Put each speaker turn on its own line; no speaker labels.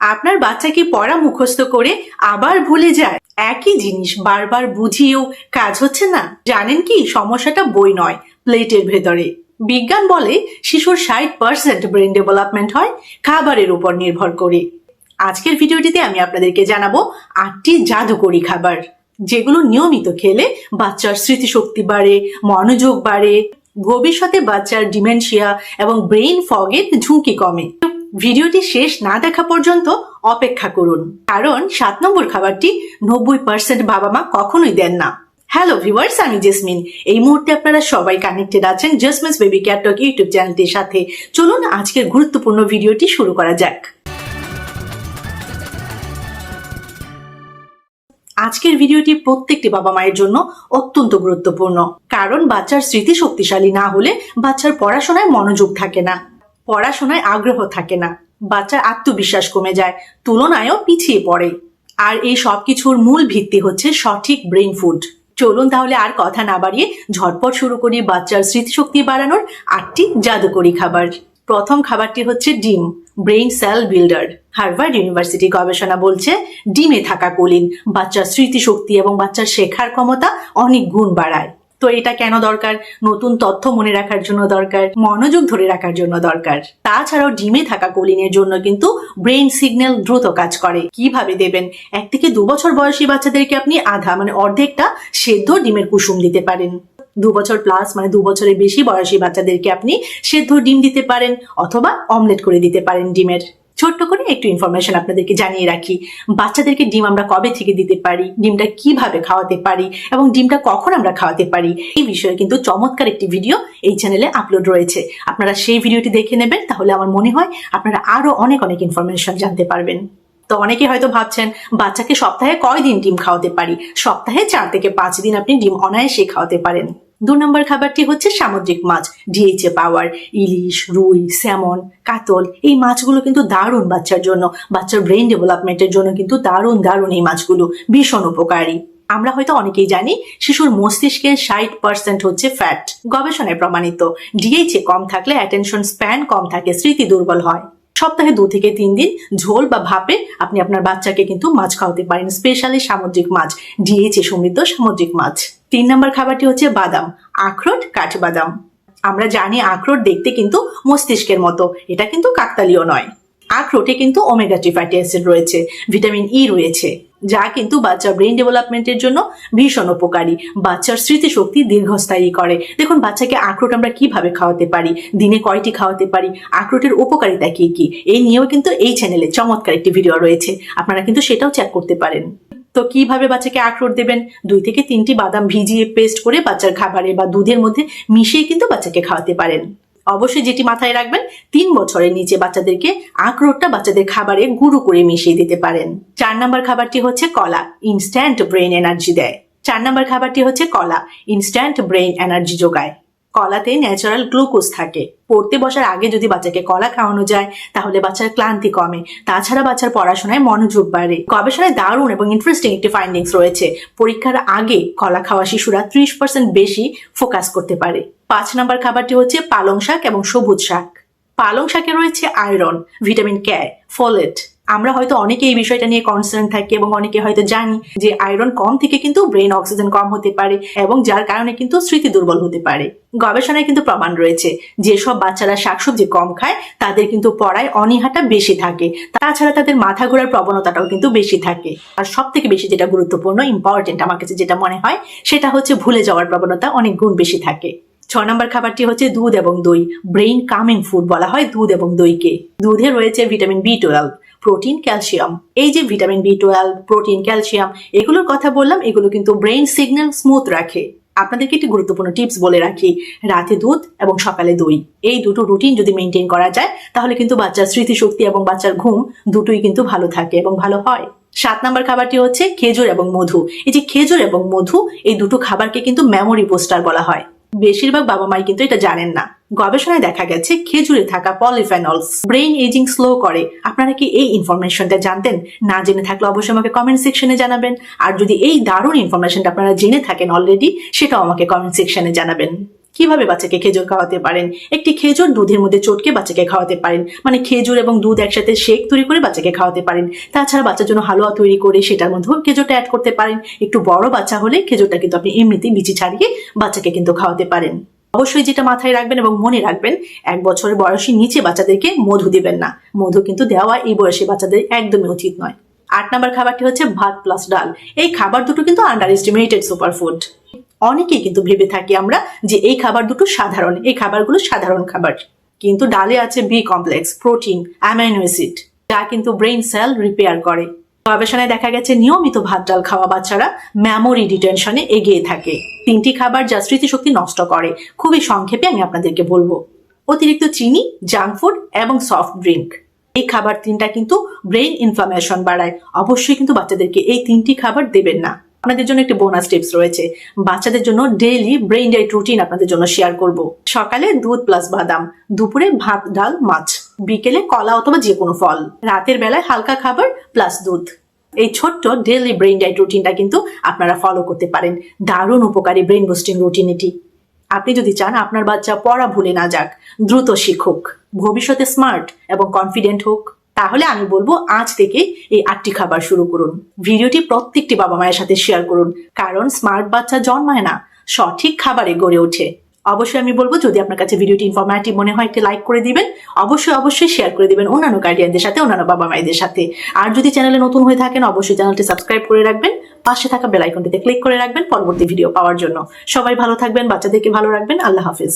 আপনার বাচ্চা কি পড়া মুখস্থ করে আবার ভুলে যায়। একই জিনিস বারবার বুঝিয়েও কাজ হচ্ছে না। জানেন কি, সমস্যাটা বই নয়, প্লেটের ভেতরে। বিজ্ঞান বলে শিশুর ষাট পার্সেন্ট ব্রেন ডেভেলপমেন্ট হয়, খাবারের উপর নির্ভর করে। আজকের ভিডিওটিতে আমি আপনাদেরকে জানাব আটটি জাদুকরি খাবার, যেগুলো নিয়মিত খেলে বাচ্চার স্মৃতিশক্তি বাড়ে, মনোযোগ বাড়ে, ভবিষ্যতে বাচ্চার ডিমেনশিয়া এবং ব্রেইন ফগের ঝুঁকি কমে। ভিডিওটি শেষ না দেখা পর্যন্ত অপেক্ষা করুন। কারণ সাত নম্বর খাবারটি নব্বই পার্সেন্ট বাবা মা কখনোই দেন না। হ্যালো ভিউয়ার্স আমি জেসমিন। এই মুহূর্তে আপনারা সবাই কানেক্টেড আছেন জেসমিনস বেবি ক্যাটক ইউটিউব চ্যানেলটির সাথে। চলুন আজকের গুরুত্বপূর্ণ ভিডিওটি শুরু করা যাক। আজকের ভিডিওটি প্রত্যেকটি বাবা মায়ের জন্য অত্যন্ত গুরুত্বপূর্ণ। কারণ বাচ্চার স্মৃতি শক্তিশালী না হলে বাচ্চার পড়াশোনায় মনোযোগ থাকে না। পড়াশোনায় আগ্রহ থাকে না। বাচ্চার আত্মবিশ্বাস কমে যায়, তুলনায়ও পিছিয়ে পড়ে। আর এই সব কিছুর মূল ভিত্তি হচ্ছে সঠিক ব্রেন ফুড চলুন তাহলে আর কথা না বাড়িয়ে ঝটপট শুরু করি বাচ্চার স্মৃতিশক্তি বাড়ানোর আটটি জাদুকরি খাবার। প্রথম খাবারটি হচ্ছে ডিম brain cell builder Harvard university গবেষণা বলছে, ডিমে থাকা কোলিন বাচ্চার স্মৃতিশক্তি এবং বাচ্চার শেখার ক্ষমতা অনেক গুণ বাড়ায়। তো এটা কেন দরকার? নতুন তথ্য মনে রাখার জন্য দরকার, মনোযোগ ধরে রাখার জন্য দরকার। তাছাড়াও ডিমে থাকা কোলিনের জন্য কিন্তু ব্রেইন সিগন্যাল দ্রুত কাজ করে। কীভাবে দেবেন? এক থেকে দু বছর বয়সী বাচ্চাদেরকে আপনি আধা মানে অর্ধেকটা সেদ্ধ ডিমের কুসুম দিতে পারেন। দু বছর প্লাস মানে দু বছরের বেশি বয়সী বাচ্চাদেরকে আপনি সেদ্ধ ডিম দিতে পারেন, অথবা অমলেট করে দিতে পারেন ডিমের। ছোট্ট করে একটু ইনফরমেশন আপনাদেরকে জানিয়ে রাখি। বাচ্চাদেরকে ডিম আমরা কবে থেকে দিতে পারি? ডিমটা কীভাবে খাওয়াতে পারি? এবং ডিমটা কখন আমরা খাওয়াতে পারি? এই বিষয়ে কিন্তু চমৎকার একটি ভিডিও এই চ্যানেলে আপলোড রয়েছে। আপনারা সেই ভিডিওটি দেখে নেবেন, তাহলে আমার মনে হয় আপনারা আরও অনেক অনেক ইনফরমেশন জানতে পারবেন। তো অনেকে হয়তো ভাবছেন, বাচ্চাকে সপ্তাহে কয় দিন ডিম খাওয়াতে পারি? সপ্তাহে চার থেকে পাঁচ দিন আপনি ডিম অনায়াসে খাওয়াতে পারেন। দু নম্বর খাবারটি হচ্ছে সামুদ্রিক মাছ ডিএইচএ পাওয়ার, ইলিশ, রুই, স্যামন, কাতল। এই মাছগুলো কিন্তু দারুণ বাচ্চার জন্য, বাচ্চার ব্রেন ডেভেলপমেন্টের জন্য কিন্তু দারুণ দারুণ এই মাছগুলো। ভীষণ উপকারী। আমরা হয়তো অনেকেই জানি, শিশুর মস্তিষ্কের ষাট পার্সেন্ট হচ্ছে ফ্যাট গবেষণায় প্রমাণিত ডিএইচএ কম থাকলে অ্যাটেনশন স্প্যান কম থাকে, স্মৃতি দুর্বল হয়। সপ্তাহে দু থেকে তিন দিন ঝোল বা ভাপে আপনি আপনার বাচ্চাকে কিন্তু মাছ খাওয়াতে পারেন স্পেশালি সামুদ্রিক মাছ ডিএইচএ সমৃদ্ধ সামুদ্রিক মাছ। তিন নম্বর খাবারটি হচ্ছে বাদাম, আখরোট, কাঠবাদাম। আমরা জানি আখরোট দেখতে কিন্তু মস্তিষ্কের মতো, এটা কিন্তু কাকতালীয় নয়। আখরোটে কিন্তু ওমেগা থ্রি ফ্যাটি অ্যাসিড রয়েছে ভিটামিন ই রয়েছে, যা কিন্তু বাচ্চার ব্রেন ডেভেলপমেন্টের জন্য ভীষণ উপকারী। বাচ্চার স্মৃতিশক্তি দীর্ঘস্থায়ী করে। দেখুন, বাচ্চাকে আখরোট আমরা কীভাবে খাওয়াতে পারি? দিনে কয়টি খাওয়াতে পারি? আখরোটের উপকারিতা কি কি? এই নিয়েও কিন্তু এই চ্যানেলে চমৎকার একটি ভিডিও রয়েছে। আপনারা কিন্তু সেটাও চেক করতে পারেন। তো কীভাবে বাচ্চাকে আখরোট দেবেন? দুই থেকে তিনটি বাদাম ভিজিয়ে পেস্ট করে বাচ্চার খাবারে বা দুধের মধ্যে মিশিয়ে কিন্তু বাচ্চাকে খাওয়াতে পারেন। অবশ্যই যেটি মাথায় রাখবেন, তিন বছরের নিচে বাচ্চাদেরকে আখরোটটা বাচ্চাদের খাবারে গুঁড়ো করে মিশিয়ে দিতে পারেন। চার নাম্বার খাবারটি হচ্ছে কলা ইনস্ট্যান্ট ব্রেন এনার্জি দেয়। চার নাম্বার খাবারটি হচ্ছে কলা ইনস্ট্যান্ট ব্রেন এনার্জি যোগায়। কলাতে ন্যাচারাল গ্লুকোজ থাকে। পড়তে বসার আগে যদি বাচ্চাকে কলা খাওয়ানো যায়, তাহলে বাচ্চার ক্লান্তি কমে। তাছাড়া বাচ্চার পড়াশোনায় মনোযোগ বাড়ে। গবেষণায় দারুণ এবং ইন্টারেস্টিং একটি ফাইন্ডিংস রয়েছে। পরীক্ষার আগে কলা খাওয়া শিশুরা ত্রিশ পার্সেন্ট বেশি ফোকাস করতে পারে। পাঁচ নম্বর খাবারটি হচ্ছে পালং শাক এবং সবুজ শাক। পালং শাকে রয়েছে আয়রন ভিটামিন কে ফলেট আমরা হয়তো অনেকে এই বিষয়টা নিয়ে কনসার্ন থাকি এবং অনেকে হয়তো জানি যে আয়রন কম থেকে কিন্তু ব্রেন অক্সিজেন কম হতে পারে এবং যার কারণে কিন্তু স্মৃতি দুর্বল হতে পারে। গবেষণায় কিন্তু প্রমাণ রয়েছে যেসব বাচ্চারা শাকসবজি কম খায়, তাদের কিন্তু পড়ায় অনীহাটা বেশি থাকে। তাছাড়া তাদের মাথা ঘোরার প্রবণতাটাও কিন্তু বেশি থাকে। আর সব থেকে বেশি যেটা গুরুত্বপূর্ণ ইম্পর্টেন্ট আমার কাছে যেটা মনে হয়, সেটা হচ্ছে ভুলে যাওয়ার প্রবণতা অনেক গুণ বেশি থাকে। ছ নম্বর খাবারটি হচ্ছে দুধ এবং দই। ব্রেইন কামিং ফুড বলা হয় দুধ এবং দইকে। দুধে রয়েছে vitamin B twelve protein calcium এই যে vitamin B twelve protein calcium এগুলোর কথা বললাম, এগুলো কিন্তু ব্রেইন সিগন্যাল স্মুথ রাখে। আপনাদেরকে একটি গুরুত্বপূর্ণ টিপস বলে রাখি। রাতে দুধ এবং সকালে দই। এই দুটো রুটিন যদি মেনটেন করা যায়, তাহলে কিন্তু বাচ্চার স্মৃতিশক্তি এবং বাচ্চার ঘুম দুটোই কিন্তু ভালো থাকে এবং ভালো হয়। সাত নাম্বার খাবারটি হচ্ছে খেজুর এবং মধু। এই যে খেজুর এবং মধু, এই দুটো খাবারকে কিন্তু মেমোরি পোস্টার বলা হয়। বেশিরভাগ বাবা মাই কিন্তু এটা জানেন না। গবেষণায় দেখা গেছে খেজুরে থাকা পলিফেনলস। ব্রেইন এজিং স্লো করে। আপনারা কি এই ইনফরমেশনটা জানতেন? না জেনে থাকলে অবশ্যই আমাকে কমেন্ট সেকশনে জানাবেন। আর যদি এই দারুণ ইনফরমেশনটা আপনারা জেনে থাকেন অলরেডি সেটাও আমাকে কমেন্ট সেকশনে জানাবেন। কীভাবে বাচ্চাকে খেজুর খাওয়াতে পারেন? একটি খেজুর দুধের মধ্যে চটকে বাচ্চাকে খাওয়াতে পারেন। মানে খেজুর এবং দুধ একসাথে শেক তৈরি করে বাচ্চাকে খাওয়াতে পারেন। তাছাড়া বাচ্চার জন্য হালুয়া তৈরি করে সেটার মধ্যেও খেজুরটা অ্যাড করতে পারেন। একটু বড় বাচ্চা হলে খেজুরটা কিন্তু আপনি এমনিতেই বিচি ছাড়িয়ে বাচ্চাকে কিন্তু খাওয়াতে পারেন। অবশ্যই যেটা মাথায় রাখবেন এবং মনে রাখবেন, এক বছরের বয়সী নিচে বাচ্চাদেরকে মধু দিবেন না। মধু কিন্তু দেওয়া এই বয়সী বাচ্চাদের একদমই উচিত নয়। আট নম্বর খাবারটি হচ্ছে ভাত প্লাস ডাল। এই খাবার দুটো কিন্তু আন্ডার এস্টিমেটেড সুপার ফুড অনেকেই কিন্তু ভেবে থাকি আমরা যে এই খাবার দুটো সাধারণ, এই খাবারগুলো সাধারণ খাবার। কিন্তু ডালে আছে B complex protein amino acid যা কিন্তু ব্রেইন সেল রিপেয়ার করে। গবেষণায় দেখা গেছে নিয়মিত ভাত, ডাল খাওয়া বাচ্চারা মেমোরি ডিটেনশনে এগিয়ে থাকে। তিনটি খাবার যা স্মৃতিশক্তি নষ্ট করে। খুবই সংক্ষেপে আমি আপনাদেরকে বলব। অতিরিক্ত চিনি জাঙ্ক ফুড এবং সফট ড্রিঙ্ক এই খাবার তিনটা কিন্তু ব্রেইন ইনফ্লামেশন বাড়ায়। অবশ্যই কিন্তু বাচ্চাদেরকে এই তিনটি খাবার দেবেন না। আপনাদের জন্য একটি বোনাস টিপস রয়েছে। বাচ্চাদের জন্য ডেইলি ব্রেইন ডাইট রুটিন আপনাদের জন্য শেয়ার করব। সকালে দুধ প্লাস বাদাম, দুপুরে ভাত, ডাল, মাছ, বিকেলে কলা অথবা যে কোনো ফল, রাতের বেলায় হালকা খাবার প্লাস দুধ। এই ছোট্ট ডেইলি ব্রেইন ডাইট রুটিনটা কিন্তু আপনারা ফলো করতে পারেন। দারুণ উপকারী ব্রেইন বুস্টিং রুটিন এটি। আপনি যদি চান আপনার বাচ্চা পড়া ভুলে না যাক, দ্রুত শিখুক, ভবিষ্যতে স্মার্ট এবং কনফিডেন্ট হোক। তাহলে আমি বলব আজ থেকে এই আটটি খাবার শুরু করুন। ভিডিওটি প্রত্যেকটি বাবা মায়ের সাথে শেয়ার করুন, কারণ স্মার্ট বাচ্চা জন্মায় না, সঠিক খাবারে গড়ে ওঠে। অবশ্যই আমি বলব, যদি আপনার কাছে ভিডিওটি ইনফরমেটিভ মনে হয়, একটি লাইক করে দিবেন। অবশ্যই অবশ্যই শেয়ার করে দিবেন অন্যান্য গার্ডিয়ানদের সাথে, অন্যান্য বাবা মায়েদের সাথে। আর যদি চ্যানেলে নতুন হয়ে থাকেন, অবশ্যই চ্যানেলটি সাবস্ক্রাইব করে রাখবেন। পাশে থাকা বেল আইকনটিতে ক্লিক করে রাখবেন পরবর্তী ভিডিও পাওয়ার জন্য। সবাই ভালো থাকবেন, বাচ্চাদেরকে ভালো রাখবেন। আল্লাহ হাফিজ।